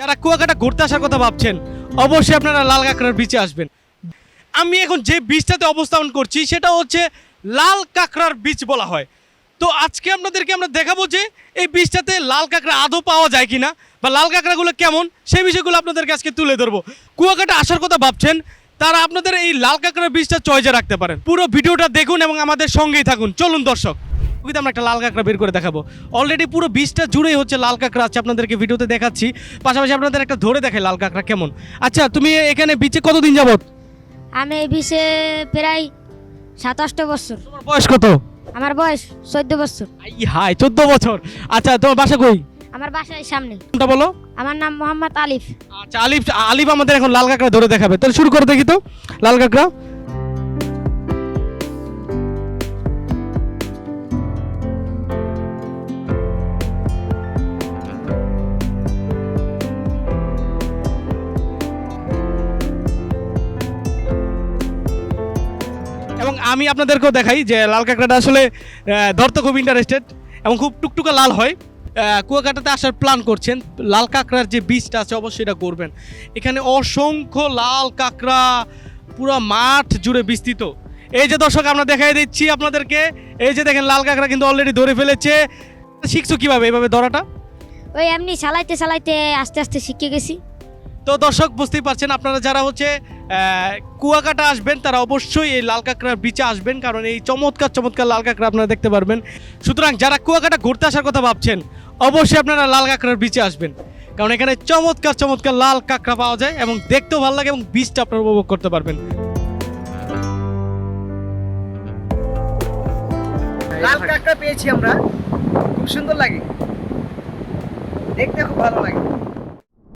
যারা কুয়াকাটা ঘুরতে আসার কথা ভাবছেন, অবশ্যই আপনারা লাল কাঁকড়ার বিচে আসবেন। আমি এখন যে বীজটাতে অবস্থান করছি, সেটা হচ্ছে লাল কাঁকড়ার বীজ বলা হয়। তো আজকে আপনাদেরকে আমরা দেখাবো যে এই বীজটাতে লাল কাঁকড়া আদৌ পাওয়া যায় কিনা, বা লাল কাঁকড়াগুলো কেমন সেই বিষয়গুলো আপনাদেরকে আজকে তুলে ধরবো। কুয়াকাটা আসার কথা ভাবছেন, তারা আপনাদের এই লাল কাঁকড়ার বীজটা চয়েজে রাখতে পারেন। পুরো ভিডিওটা দেখুন এবং আমাদের সঙ্গেই থাকুন। চলুন দর্শক। কিন্তু আমরা একটা লাল কাঁকড়া বের করে দেখাবো। অলরেডি পুরো বীজটা জুড়েই হচ্ছে লাল কাঁকড়া আছে আপনাদেরকে ভিডিওতে দেখাচ্ছি। পাশাপাশি আপনাদের একটা ধরে দেখাই লাল কাঁকড়া কেমন। আচ্ছা তুমি এখানে বিচে কতদিন যাবত আমি এই বিষে প্রায় সাতাশটা বছর। তোমার বয়স কত? আমার বয়স চোদ্দ বছর। আই হাই চোদ্দ বছর। আচ্ছা তোমার বাসা কই? আমার বাসায় সামনে। কোনটা বলো। আমার নাম মোহাম্মদ আলিফ। আচ্ছা আলিফ আলিফ আমাদের এখন লাল কাঁকড়া ধরে দেখাবে। তাহলে শুরু করে দেখি তো। লাল কাঁকড়া। এবং আমি আপনাদেরকেও দেখাই যে লাল কাঁকড়াটা আসলে ধরতে খুব ইন্টারেস্টেড এবং খুব টুকটুকা লাল হয়। কুয়াকাটাতে আসার প্ল্যান করছেন। লাল কাঁকড়ার যে বীজটা আছে অবশ্যই এটা করবেন। এখানে অসংখ্য লাল কাঁকড়া পুরো মাঠ জুড়ে বিস্তৃত। এই যে দর্শক আমরা দেখাই দিচ্ছি আপনাদেরকে। এই যে দেখেন লাল কাঁকড়া কিন্তু অলরেডি ধরে ফেলেছে। শিখছো কীভাবে এইভাবে ধরাটা? ওই এমনি চালাইতে চালাইতে আস্তে আস্তে শিখে গেছি। তো দর্শক বুঝতেই পারছেন আপনারা যারা হচ্ছে কুয়াকাটা আসবেন, তারা অবশ্যই এই লাল কাঁকড়ার বিচে আসবেন, কারণ এই চমৎকার চমৎকার লাল কাঁকড়া আপনারা দেখতে পারবেন। সুতরাং যারা কুয়াকাটা ঘুরতে আসার কথা ভাবছেন, অবশ্যই আপনারা লাল কাঁকড়ার বিচে আসবেন। কারণ এখানে চমৎকার চমৎকার লাল কাঁকড়া পাওয়া যায় এবং দেখতেও ভালো লাগে এবং বীজটা আপনারা উপভোগ করতে পারবেন। লাল কাঁকড়া পেয়েছি আমরা। খুব সুন্দর লাগে। দেখতে খুব ভালো লাগে।